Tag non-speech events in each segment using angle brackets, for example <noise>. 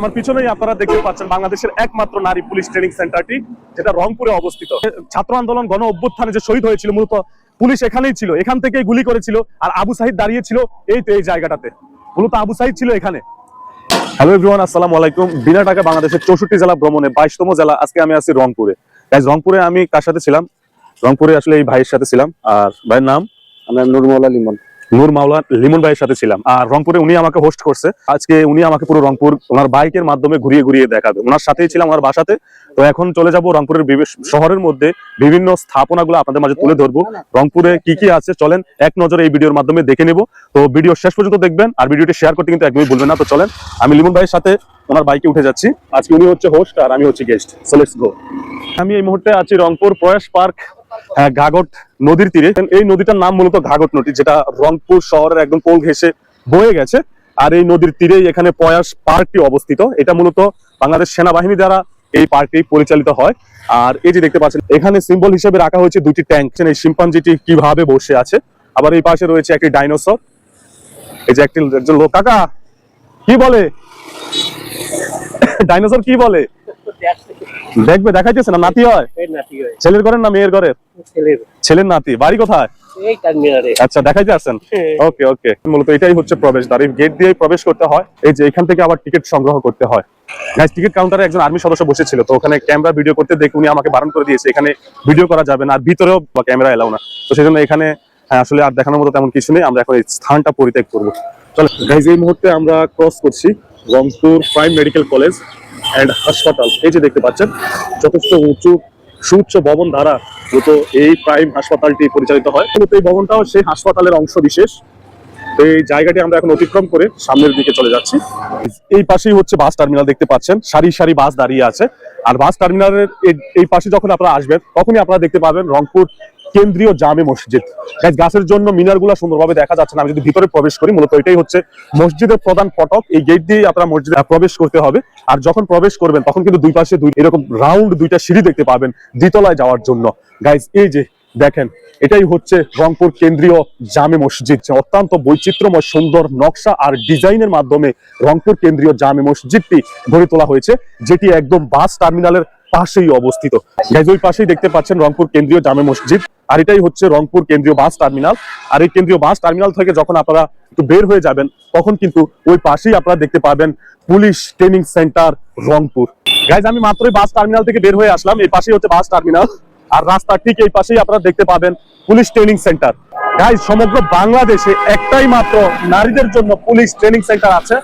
আমার পিছনেই আপনারা দেখতে পাচ্ছেন বাংলাদেশের একমাত্র নারী পুলিশ ট্রেনিং সেন্টারটি যেটা রংপুরে অবস্থিত। ছাত্র আন্দোলন, গণ অভ্যুত্থানে যে শহীদ হয়েছিল, মূলত পুলিশ এখানেই ছিল। এখান থেকেই গুলি করেছিল আর আবু সাহিদ দাঁড়িয়েছিল এই এই জায়গাটাতে। মূলত আবু সাহিদ ছিল এখানে। হ্যালো এভরিওয়ান আসসালামু আলাইকুম। বিনা টাকা বাংলাদেশের চৌষট্টি জেলা ভ্রমণে বাইশতম জেলা আজকে আমি আছি রংপুরে। গাইজ রংপুরে আমি কার সাথে ছিলাম? রংপুরে আসলে এই ভাইয়ের সাথে ছিলাম। আর ভাইয়ের নাম? আমরা নুরমৌলা লিমন। নূর মাওলা লিমন ভাইয়ের সাথে ছিলাম। আর রংপুরে উনি আমাকে হোস্ট করছে। আজকে উনি আমাকে পুরো রংপুর, ওনার বাইকের মাধ্যমে ঘুরিয়ে ঘুরিয়ে দেখাবে। ওনার সাথেই ছিলাম ওনার বাসাতে। তো এখন চলে যাব রংপুরের শহরের মধ্যে বিভিন্ন স্থাপনাগুলো আপনাদের মাঝে তুলে ধরবো। রংপুরে কি কি আছে চলেন এক নজরে এই ভিডিওর মাধ্যমে দেখে নেব। তো ভিডিও শেষ পর্যন্ত দেখবেন আর ভিডিওটি শেয়ার করতে কিন্তু একদমই ভুলবেন না। তো চলেন, আমি লিমন ভাইয়ের সাথে ওনার বাইকে উঠে যাচ্ছি। আজকে উনি হচ্ছে হোস্ট আর আমি হচ্ছে গেস্ট সো লেটস গো আমি এই মুহূর্তে আছি রংপুর প্রয়াস পার্ক ঘাগট নদীর তীরে। এই নদীটার নাম মূলত ঘাগট নদী, যেটা রংপুর শহরের একদম কোল ঘেসে বয়ে গেছে। আর এই নদীর তীরেই এখানে প্রয়াস পার্কটি অবস্থিত। এটা মূলত বাংলাদেশ সেনাবাহিনী দ্বারা এই পার্কটি পরিচালিত হয়। আর এই যে দেখতে পাচ্ছেন, এখানে সিম্বল হিসেবে রাখা হয়েছে দুটি ট্যাঙ্ক এই শিম্পাঞ্জিটি কীভাবে বসে আছে। আবার এই পাশে রয়েছে একটি ডাইনোসর এই যে একটি, একজন লোক, কাকা, কি বলে? <coughs> ডাইনোসর কি বলে? দেখবে দেখাইতেছে না নাতি হয়? ছেলের ঘরের না মেয়ের ঘরের? ছেলের। নাতি বাড়ি কোথায়? আচ্ছা দেখাইতে আসছেন ওকে ওকে। মূলত এটাই হচ্ছে প্রবেশদ্বার এই গেট দিয়ে প্রবেশ করতে হয়। এই যে এখান থেকে আবার টিকিট সংগ্রহ করতে হয়। টিকিট কাউন্টারে একজন আর্মি সদস্য বসেছিল তো ওখানে ক্যামেরা ভিডিও করতে দেখে উনি আমাকে বারণ করে দিয়েছে এখানে ভিডিও করা যাবে না আর ভিতরেও ক্যামেরা এলাও না। তো সেজন্য এখানে হ্যাঁ, আসলে আর দেখানোর মতো তেমন কিছু নেই আমরা এখন এই স্থানটা পরিত্যাগ করব। চলো গাইজ এই মুহূর্তে আমরা ক্রস করছি Rangpur prime medical college and হাসপাতাল। এই যে দেখতে পাচ্ছেন, যথেষ্ট উঁচু সুউচ্চ ভবন দ্বারা মূলত এই প্রাইম হাসপাতালটি পরিচালিত হয়। এই ভবনটাও সেই হাসপাতালের অংশ বিশেষ। তো এই জায়গাটি আমরা এখন অতিক্রম করে সামনের দিকে চলে যাচ্ছি। এই পাশেই হচ্ছে বাস টার্মিনাল দেখতে পাচ্ছেন, সারি সারি বাস দাঁড়িয়ে আছে। আর বাস টার্মিনালের এই পাশে যখন আপনারা আসবেন, তখনই আপনারা দেখতে পাবেন রংপুর কেন্দ্রীয় জামে মসজিদ। গাছের জন্য মিনারগুলো সুন্দরভাবে দেখা যাচ্ছে না। আমি যদি ভিতরে প্রবেশ করি, মূলত এটাই হচ্ছে মসজিদের প্রধান ফটক। এই গেট দিয়ে আপনারা মসজিদে প্রবেশ করতে হবে। আর যখন প্রবেশ করবেন, তখন কিন্তু দুই পাশে দুই এরকম রাউন্ড দুইটা সিঁড়ি দেখতে পাবেন দ্বিতলায় যাওয়ার জন্য। গাইজ এই যে দেখেন, এটাই হচ্ছে রংপুর কেন্দ্রীয় জামে মসজিদ অত্যন্ত বৈচিত্র্যময়, সুন্দর নকশা আর ডিজাইনের মাধ্যমে রংপুর কেন্দ্রীয় জামে মসজিদটি গড়ে তোলা হয়েছে, যেটি একদম বাস টার্মিনালের পাশেই অবস্থিত। গাইজ ওই পাশেই দেখতে পাচ্ছেন রংপুর কেন্দ্রীয় জামে মসজিদ, আর এটাই হচ্ছে রংপুর কেন্দ্রীয় বাস টার্মিনাল। আর এই কেন্দ্রীয় বাস টার্মিনাল থেকে যখন আপনারা একটু বের হয়ে যাবেন, তখন কিন্তু ওই পাশেই আপনারা দেখতে পাবেন police training centre Rangpur. Guys আমি মাত্রই বাস টার্মিনাল থেকে বের হয়ে আসলাম, এই পাশেই হচ্ছে বাস টার্মিনাল। আর রাস্তার ঠিক এই পাশেই আপনারা দেখতে পাবেন পুলিশ ট্রেনিং সেন্টার। গাইজ সমগ্র বাংলাদেশে একটাই মাত্র নারীদের জন্য পুলিশ ট্রেনিং সেন্টার আছে।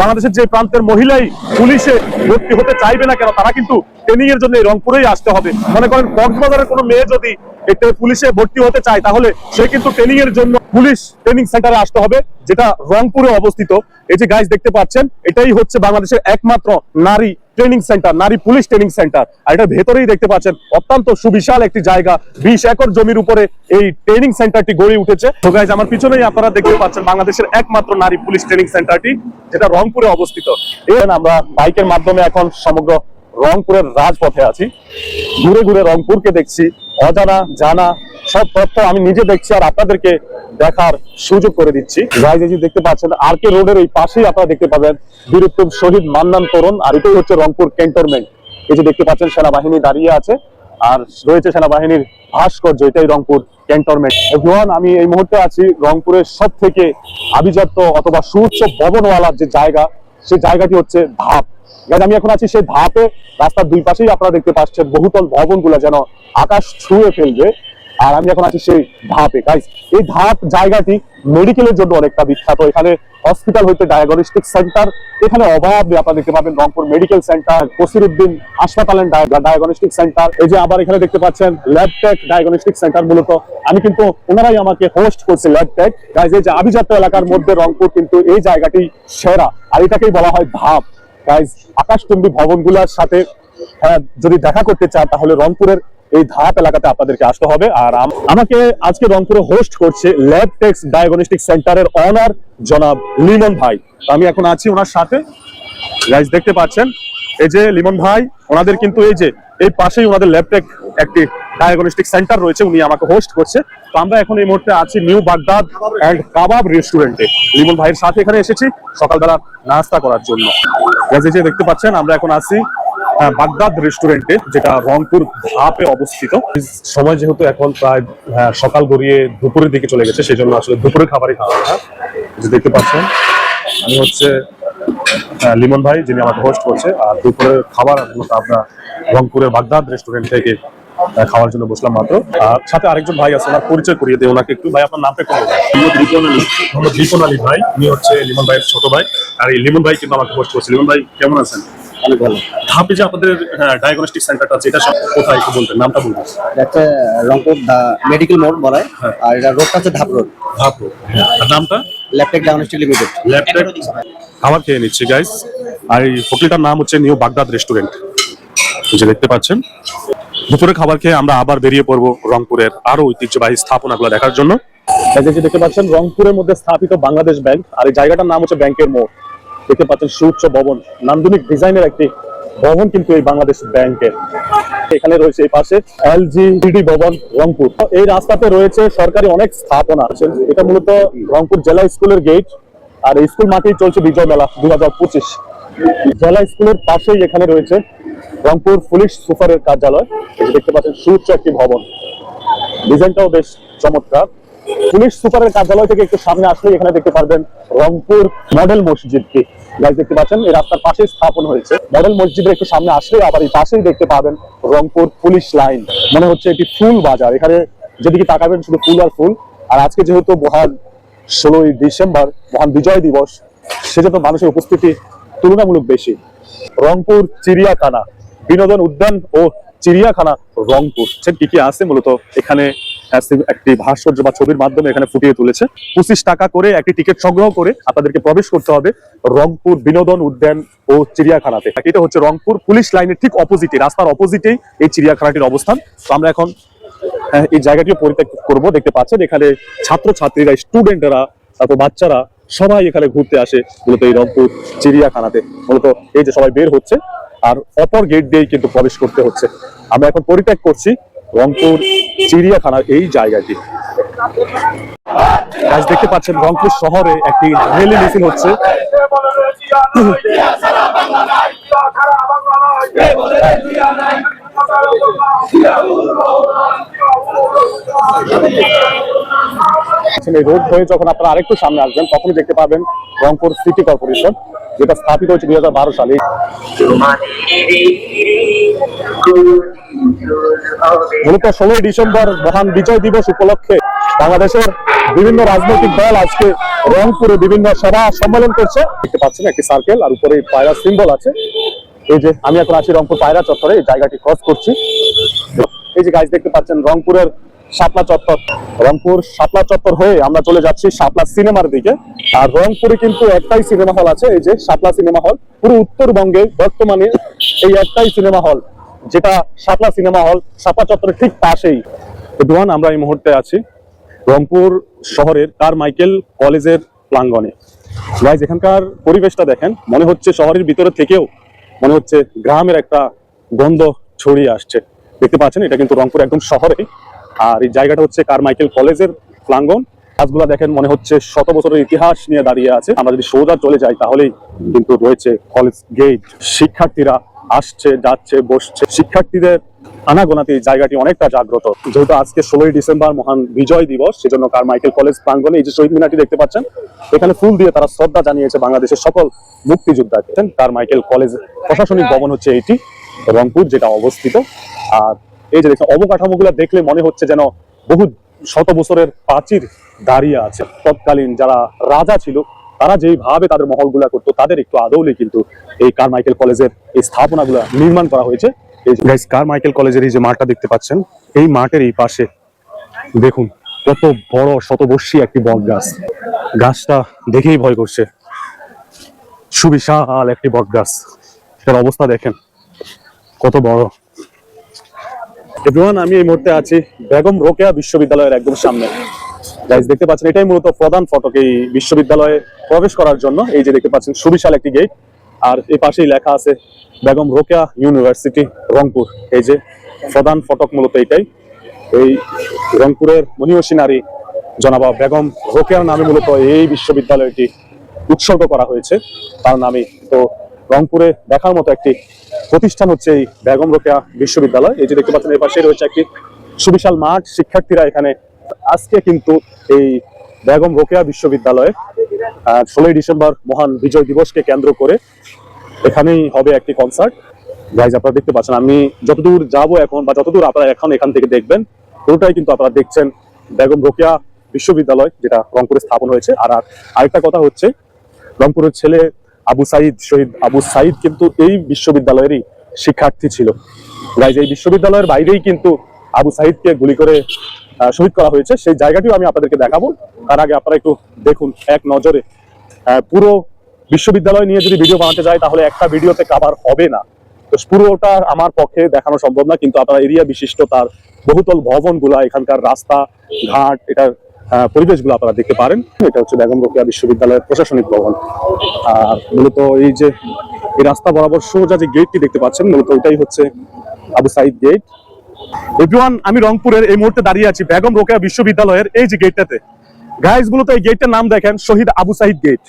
বাংলাদেশের যে প্রান্তের মহিলাই পুলিশে ভর্তি হতে চাইবে না কেন, তারা কিন্তু ট্রেনিং এর জন্য রংপুরেই আসতে হবে। মনে করেন, কক্সবাজারের কোনো মেয়ে যদি একটা পুলিশে ভর্তি হতে চায়, তাহলে সে কিন্তু ট্রেনিং এর জন্য পুলিশ ট্রেনিং সেন্টারে আসতে হবে, যেটা রংপুরে অবস্থিত। এই যে গাইজ দেখতে পাচ্ছেন, এটাই হচ্ছে বাংলাদেশের একমাত্র নারী ট্রেনিং সেন্টার নারী পুলিশ ট্রেনিং সেন্টার আর এটা ভেতরেই দেখতে পাচ্ছেন, অত্যন্ত সুবিশাল একটি জায়গা। বিশ একর জমির উপরে এই ট্রেনিং সেন্টারটি গড়ে উঠেছে। তো গাইজ আমার পিছনেই আপনারা দেখতে পাচ্ছেন, বাংলাদেশের একমাত্র নারী পুলিশ ট্রেনিং সেন্টারটি যেটা রংপুরে অবস্থিত। এখানে আমরা বাইকের মাধ্যমে এখন সমগ্র রংপুরের রাজপথে আছি। ঘুরে ঘুরে রংপুরকে দেখছি। অজানা, জানা, সব তথ্য আমি নিজে দেখছি আর আপনাদেরকে দেখার সুযোগ করে দিচ্ছি। দেখতে পাচ্ছেন আর কে রোডের এই পাশেই আপনারা দেখতে পাবেন বীরুত্তম শহীদ মান্নান তরুণ, আর এটাই হচ্ছে রংপুর ক্যান্টনমেন্ট এই যে দেখতে পাচ্ছেন, সেনাবাহিনী দাঁড়িয়ে আছে আর রয়েছে সেনাবাহিনীর ভাস্কর্য, এটাই রংপুর ক্যান্টনমেন্ট এভরিওয়ান আমি এই মুহূর্তে আছি রংপুরের সব থেকে আভিজাত্য অথবা সুউচ্চ ভবনওয়ালার যে জায়গা, সেই জায়গাটি হচ্ছে ধাপ। গাইজ আমি এখন আছি সেই ধাপে, রাস্তার দুই পাশেই আপনারা দেখতে পাচ্ছেন বহুতল ভবনগুলো যেন আকাশ ছুঁয়ে ফেলবে। আর আমি এখন আছি সেই ধাপে। গাইজ এই ধাপ জায়গাটি মেডিকেলের জন্য অনেকটা বিখ্যাত। এখানে হসপিটাল হইতে ডায়াগনস্টিক সেন্টার এখানে অভাব। আপনারা দেখতে পাবেন রংপুর মেডিকেল সেন্টার কসিরুদ্দিন হাসপাতালের ডায়াগনস্টিক সেন্টার এই যে আবার এখানে দেখতে পাচ্ছেন ল্যাবটেক ডায়াগনস্টিক সেন্টার মূলত। আমি কিন্তু ওনারাই আমাকে হোস্ট করছে ল্যাবটেক গাইজ এই যে আভিজাত্য এলাকার মধ্যে রংপুর কিন্তু এই জায়গাটি সেরা। আর এটাকেই বলা হয় ধাপ। গাইজ আকাশচুম্বী ভবনগুলোর সাথে হ্যাঁ, যদি দেখা করতে চান তাহলে রংপুরের এই ধাপ এলাকাতে আপনাদেরকে আসতে হবে। আর আম- আমাকে আজকে রংপুরে হোস্ট করছে ল্যাব টেক্স ডায়াগনস্টিক সেন্টারের অনার জনাব লিমন ভাই। আমি এখন আছি ওনার সাথে। গাইজ দেখতে পাচ্ছেন? এই যে লিমন ভাই ওনাদের কিন্তু এই যে এই পাশেই ওনাদের ল্যাবটেক একটি ডায়াগনস্টিক সেন্টার রয়েছে উনি আমাকে হোস্ট করছে। তো আমরা এখন এই মুহূর্তে আছি নিউ বাগদাদ অ্যান্ড কাবাব রেস্টুরেন্টে লিমন ভাইয়ের সাথে এখানে এসেছি সকালবেলা নাস্তা করার জন্য। যে দেখতে পাচ্ছেন আমরা এখন আছি আহ, বাগদাদ রেস্টুরেন্টে যেটা রংপুর ধাপে অবস্থিত। সময় যেহেতু এখন প্রায় আহ, সকাল গড়িয়ে দুপুরের দিকে চলে গেছে সেই জন্য আসলে দুপুরের খাবারই খাওয়া দেখতে পাচ্ছেন আমি হচ্ছে লিমন ভাই যিনি আমাকে হোস্ট করছে আর দুপুরের খাবার আমরা রংপুরের বাগদাদ রেস্টুরেন্ট থেকে খাওয়ার জন্য বসলাম মাত্র। আর সাথে আরেকজন ভাই আছে ওনার পরিচয় করিয়ে দিই ওনাকে একটু। ভাই আপনার নামটা একটু বলবেন। মোহাম্মদ রিপন আলী। মোহাম্মদ রিপন আলী ভাই উনি হচ্ছে লিমন ভাইয়ের ছোট ভাই। আর এই লিমন ভাই কিন্তু আমাকে হোস্ট করছে। লিমন ভাই কেমন আছেন? অনেক ভালো। ধাপে যে আপনাদের ডায়াগনস্টিক সেন্টারটা আছে এটা কোথায় একটু বলবেন নামটা বলবেন এটা রংপুর মেডিকেল মোড় বলা হয়। হ্যাঁ। আর এটা রোডটা হচ্ছে ধাপ রোড। ধাপ আর নামটা? ল্যাপটেক ডাউনস্টিক লিমিটেড। ল্যাপটপ খাবার খেয়ে নিচ্ছি গাইস আর এই হোটেলটার নাম হচ্ছে নিউ বাগদাদ রেস্টুরেন্ট। যে দেখতে পাচ্ছেন। দুপুরে খাবার খেয়ে আমরা আবার বেরিয়ে পড়ব রংপুরের আরও ঐতিহ্যবাহী স্থাপনাগুলো দেখার জন্য। দেখতে পাচ্ছেন রংপুরের মধ্যে স্থাপিত বাংলাদেশ ব্যাংক। আর এই জায়গাটার নাম হচ্ছে ব্যাংকের মোড়। দেখতে পাচ্ছেন সুউচ্চ ভবন। নান্দনিক ডিজাইনের একটি ভবন কিন্তু এই বাংলাদেশ ব্যাংকের। এখানে রয়েছে এই পাশে এলজিডি ভবন, রংপুর। এই রাস্তাতে রয়েছে সরকারি অনেক স্থাপনা আছে। এটা মূলত রংপুর জেলা স্কুলের গেট আর স্কুল মাঠেই চলছে বিজয় মেলা দু হাজার পঁচিশ। জেলা স্কুলের পাশেই এখানে রয়েছে রংপুর পুলিশ সুপারের কার্যালয়। দেখতে পাচ্ছেন সুউচ্চ একটি ভবন। ডিজাইনটাও বেশ চমৎকার। পুলিশ সুপারের কার্যালয় থেকে একটু সামনে আসলে এখানে দেখতে পারবেন রংপুর মডেল মসজিদটি। গাইজ দেখতে পাচ্ছেন, এই রাস্তার পাশে স্থাপন হয়েছে। মডেল মসজিদের একটু সামনে আসলে আবার এই পাশেই দেখতে পাবেন রংপুর পুলিশ লাইন। মনে হচ্ছে এটি ফুল বাজার। এখানে যেদিকে তাকাবেন শুধু ফুল আর ফুল। আর আজকে যেহেতু মহান ষোলোই ডিসেম্বর, মহান বিজয় দিবস, সেজন্য মানুষের উপস্থিতি তুলনামূলক বেশি। রংপুর চিড়িয়াখানা, বিনোদন উদ্যান ও চিড়িয়াখানা রংপুর। কি আছে মূলত এখানে একটি ভাস্কর্য বা ছবির মাধ্যমে এখানে ফুটিয়ে তুলেছে। পঁচিশ টাকা করে একটি টিকিট সংগ্রহ করে আপনাদেরকে প্রবেশ করতে হবে রংপুর বিনোদন উদ্যান ও চিড়িয়াখানাতে। এটা হচ্ছে রংপুর পুলিশ লাইনের ঠিক অপোজিটে রাস্তার অপোজিটেই এই চিড়িয়াখানাটির অবস্থান। তো আমরা এখন এই জায়গাটিও পরিত্যাগ করব। দেখতে পাচ্ছেন, এখানে ছাত্র ছাত্রীরা স্টুডেন্টরা তারপর বাচ্চারা সবাই এখানে ঘুরতে আসে মূলত এই রংপুর চিড়িয়াখানাতে। মূলত এই যে সবাই বের হচ্ছে আর অপর গেট দিয়েই কিন্তু প্রবেশ করতে হচ্ছে। আমরা এখন পরিত্যাগ করছি রংপুর চিড়িয়াখানার এই জায়গাটি। আজ দেখতে পাচ্ছেন, রংপুর শহরে একটি রেলি মিছিল হচ্ছে। রোড হয়ে যখন আপনারা আরেকটু সামনে আসবেন, তখনই দেখতে পাবেন রংপুর সিটি কর্পোরেশন যেটা স্থাপিত হয়েছে দুই সালে। মূলত ষোলোই ডিসেম্বর মহান বিজয় দিবস উপলক্ষে বাংলাদেশের বিভিন্ন রাজনৈতিক দল আজকে রংপুরে বিভিন্ন সভা সম্মেলন করছে। দেখতে পাচ্ছেন, একটি সার্কেল আর উপরে পায়রা সিম্বল আছে। এই যে, আমি এখন আছি রংপুর পায়রা চত্বরে, এই জায়গাটি ক্রস করছি। এই যে গাছ দেখতে পাচ্ছেন, রংপুরের শাপলা চত্বর। রংপুর শাপলা চত্বর হয়ে আমরা চলে যাচ্ছি শাপলা সিনেমার দিকে। আর রংপুরে কিন্তু একটাই সিনেমা হল আছে, এই যে শাপলা সিনেমা হল। পুরো উত্তরবঙ্গে বর্তমানে এই একটাই সিনেমা হল, যেটা শাপলা সিনেমা হল, শাপলা চত্বরের ঠিক পাশেই। এভরিওয়ান, আমরা এই মুহূর্তে আছি রংপুর শহরের কার মাইকেল কলেজের প্রাঙ্গণে। গাইজ এখানকার পরিবেশটা দেখেন, মনে হচ্ছে শহরের ভিতরে থেকেও মনে হচ্ছে গ্রামের একটা গন্ধ ছড়িয়ে আসছে। দেখতে পাচ্ছেন, এটা কিন্তু রংপুর একদম শহরে আর এই জায়গাটা হচ্ছে কার মাইকেল কলেজের প্রাঙ্গণ। গাছগুলা দেখেন, মনে হচ্ছে শত বছরের ইতিহাস নিয়ে দাঁড়িয়ে আছে। আমরা যদি সোজা চলে যাই, তাহলেই কিন্তু রয়েছে কলেজ গেট। শিক্ষার্থীরা আসছে, যাচ্ছে, বসছে। শিক্ষার্থীদের আনাগোনাতে এই জায়গাটি অনেকটা জাগ্রত। যেহেতু আজকে ষোলোই ডিসেম্বর, মহান বিজয় দিবস, সেজন্য কার মাইকেল কলেজ প্রাঙ্গণে এই যে শহীদ মিনারটি দেখতে পাচ্ছেন, এখানে ফুল দিয়ে তারা শ্রদ্ধা জানিয়েছে বাংলাদেশের সকল মুক্তিযোদ্ধাকে। কার মাইকেল কলেজ প্রশাসনিক ভবন হচ্ছে এটি, রংপুর, যেটা অবস্থিত। আর এই যে দেখছেন অবকাঠামোগুলো দেখলে মনে হচ্ছে যেন বহু শত বছরের প্রাচীর দাঁড়িয়ে আছে। তৎকালীন যারা রাজা ছিল, তারা যেইভাবে তাদের মহলগুলা করতো, তাদের একটু আদৌলে কিন্তু এই কার মাইকেল কলেজের এই স্থাপনাগুলো নির্মাণ করা হয়েছে। এই গাইস কার মাইকেল কলেজের এই যে মাঠটা দেখতে পাচ্ছেন, এই মাঠের এই পাশে দেখুন কত বড় শতবর্ষী একটি বট গাছ। গাছটা দেখেই ভয় করছে। সুবিশাল একটি বট গাছ। এটার অবস্থা দেখেন, কত বড়। এভরিওয়ান আমি এই মুহূর্তে আছি বেগম রোকেয়া বিশ্ববিদ্যালয়ের একদম সামনে। গাইজ দেখতে পাচ্ছেন, এটাই মূলত প্রধান ফটক এই বিশ্ববিদ্যালয়ে প্রবেশ করার জন্য। এই যে দেখতে পাচ্ছেন, সুবিশাল একটি গেট আর এই পাশেই লেখা আছে, বেগম রোকেয়া ইউনিভার্সিটি, রংপুর। এই যে প্রধান ফটক মূলত এটাই। এই রংপুরের মনীয়সী নারী জনাবা বেগম রোকেয়ার নামে মূলত এই বিশ্ববিদ্যালয়টি উৎসর্গ করা হয়েছে। তার নামে তো রংপুরে দেখার মতো একটি প্রতিষ্ঠান হচ্ছে এই বেগম রোকেয়া বিশ্ববিদ্যালয়। এই যে দেখতে পাচ্ছেন, এর পাশে রয়েছে একটি সুবিশাল মাঠ। শিক্ষার্থীরা এখানে আজকে কিন্তু এই বেগম রোকেয়া বিশ্ববিদ্যালয়ে ষোলোই ডিসেম্বর মহান বিজয় দিবসকে কেন্দ্র করে এখানেই হবে একটি কনসার্ট গাইজ আপনারা দেখতে পাচ্ছেন, আমি যতদূর যাব এখন বা যতদূর আপনারা এখন এখান থেকে দেখবেন, পুরোটাই কিন্তু আপনারা দেখছেন বেগম রোকেয়া বিশ্ববিদ্যালয়, যেটা রংপুরে স্থাপন হয়েছে। আর আর আরেকটা কথা হচ্ছে, রংপুরের ছেলে আবু সাইদ, শহীদ আবু সাইদ কিন্তু এই বিশ্ববিদ্যালয়েরই শিক্ষার্থী ছিল। গাইজ এই বিশ্ববিদ্যালয়ের বাইরেই কিন্তু আবু সাইদকে গুলি করে শহীদ করা হয়েছে। সেই জায়গাটিও আমি আপনাদেরকে দেখাবো। তার আগে আপনারা একটু দেখুন এক নজরে। পুরো বিশ্ববিদ্যালয় নিয়ে যদি ভিডিও বানাতে যায়, তাহলে একটা ভিডিওতে কাভার হবে না। তো পুরোটা আমার পক্ষে দেখানো সম্ভব না, কিন্তু আপনারা এরিয়া বিশিষ্ট তার বহুতল ভবনগুলা, এখানকার রাস্তা, ঘাট এটার পরিবেশগুলো আপনারা দেখতে পারেন। এটা হচ্ছে বেগম রোকেয়া বিশ্ববিদ্যালয়ের প্রশাসনিক ভবন। আর মূলত এই যে, এই রাস্তা বরাবর সোজা যে গেটটি দেখতে পাচ্ছেন, মূলত ওইটাই হচ্ছে আবু সাইদ গেট এভরিওয়ান আমি রংপুরের এই মুহূর্তে দাঁড়িয়ে আছি বেগম রোকেয়া বিশ্ববিদ্যালয়ের এই যে গেটটাতে গাইজ মূলত এই গেটটার নাম দেখেন, শহীদ আবু সাইদ গেট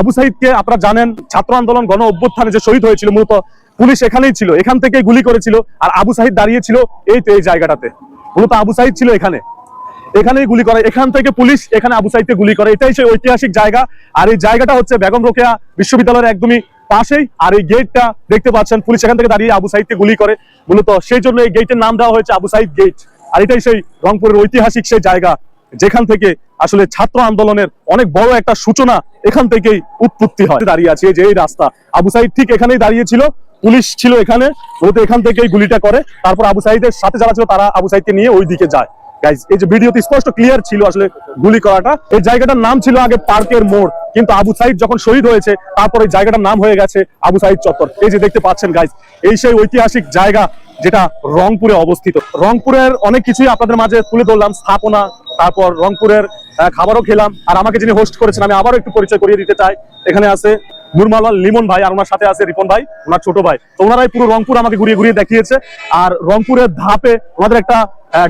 আবু সাইদকে আপনারা জানেন, ছাত্র আন্দোলন গণ অভ্যুত্থানে যে শহীদ হয়েছিল, মূলত পুলিশ এখানেই ছিল, এখান থেকে গুলি করেছিল, আর আবু সাইদ দাঁড়িয়েছিল এই তো এই জায়গাটাতে। মূলত আবু সাহিদ ছিল এখানে। এখানেই গুলি করে। এখান থেকে পুলিশ এখানে আবু সাইদকে গুলি করে। এটাই সেই ঐতিহাসিক জায়গা। আর এই জায়গাটা হচ্ছে বেগম রোকেয়া বিশ্ববিদ্যালয়ের একদমই পাশেই। আর এই গেটটা দেখতে পাচ্ছেন, পুলিশ এখান থেকে দাঁড়িয়ে আবু সাইদকে গুলি করে। মূলত সেই জন্য এই গেটের নাম দেওয়া হয়েছে আবু সাইদ গেট আর এটাই সেই রংপুরের ঐতিহাসিক সেই জায়গা, যেখান থেকে আসলে ছাত্র আন্দোলনের অনেক বড় একটা সূচনা এখান থেকেই উৎপত্তি হয়। দাঁড়িয়ে আছে যে এই রাস্তা। আবু সাইদ ঠিক এখানেই দাঁড়িয়ে ছিল। পুলিশ ছিল এখানে। মূলত এখান থেকেই গুলিটা করে। তারপর আবু সাইদের সাথে যারা ছিল, তারা আবু সাইদকে নিয়ে ওই দিকে যায়। গাইজ এই যে ভিডিওতে স্পষ্ট ক্লিয়ার ছিল আসলে গুলি করাটা। এই জায়গাটার নাম ছিল আগে পার্কের মোড়, কিন্তু আবু সাইদ যখন শহীদ হয়েছে, তারপর এই জায়গাটার নাম হয়ে গেছে আবু সাইদ চত্বর। এই যে দেখতে পাচ্ছেন গাইজ এই সেই ঐতিহাসিক জায়গা যেটা রংপুরে অবস্থিত। রংপুরের অনেক কিছুই আপনাদের মাঝে তুলে ধরলাম, স্থাপনা, তারপর রংপুরের খাবারও খেলাম। আর আমাকে যিনি হোস্ট করেছেন, আমি আবারও একটু পরিচয় করিয়ে দিতে চাই। এখানে আছে নুরমালাল, লিমন ভাই আর ওনার সাথে আছে রিপন ভাই, ওনার ছোট ভাই। তো ওনারাই পুরো রংপুর আমাকে ঘুরিয়ে ঘুরিয়ে দেখিয়েছে। আর রংপুরের ধাপে ওনাদের একটা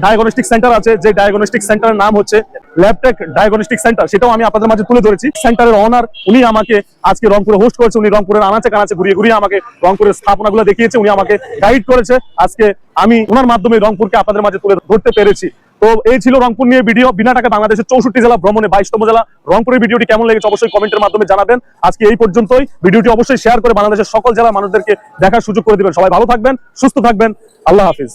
ডায়াগনস্টিক সেন্টার আছে, যে ডায়াগনস্টিক সেন্টারের নাম হচ্ছে ল্যাবটেক ডায়াগনস্টিক সেন্টার সেটাও আমি আপনাদের মাঝে তুলে ধরেছি। সেন্টারের অনার উনি আমাকে আজকে রংপুরে হোস্ট করেছে, উনি রংপুরের আনাচে কানাচে ঘুরিয়ে ঘুরিয়ে আমাকে রংপুরের স্থাপনাগুলো দেখিয়েছে, উনি আমাকে গাইড করেছে। আজকে আমি ওনার মাধ্যমে রংপুরকে আপনাদের মাঝে তুলে ধরতে পেরেছি। তো এই ছিল রংপুর নিয়ে ভিডিও। বিনা টাকা বাংলাদেশের চৌষট্টি জেলা, ভ্রমণে বাইশতম জেলা। রংপুরের ভিডিওটি কেমন লেগেছে অবশ্যই কমেন্টের মাধ্যমে জানাবেন। আজকে এই পর্যন্তই। ভিডিওটি অবশ্যই শেয়ার করে বাংলাদেশের সকল জেলার মানুষদেরকে দেখার সুযোগ করে দিবেন। সবাই ভালো থাকবেন, সুস্থ থাকবেন। আল্লাহ হাফিজ।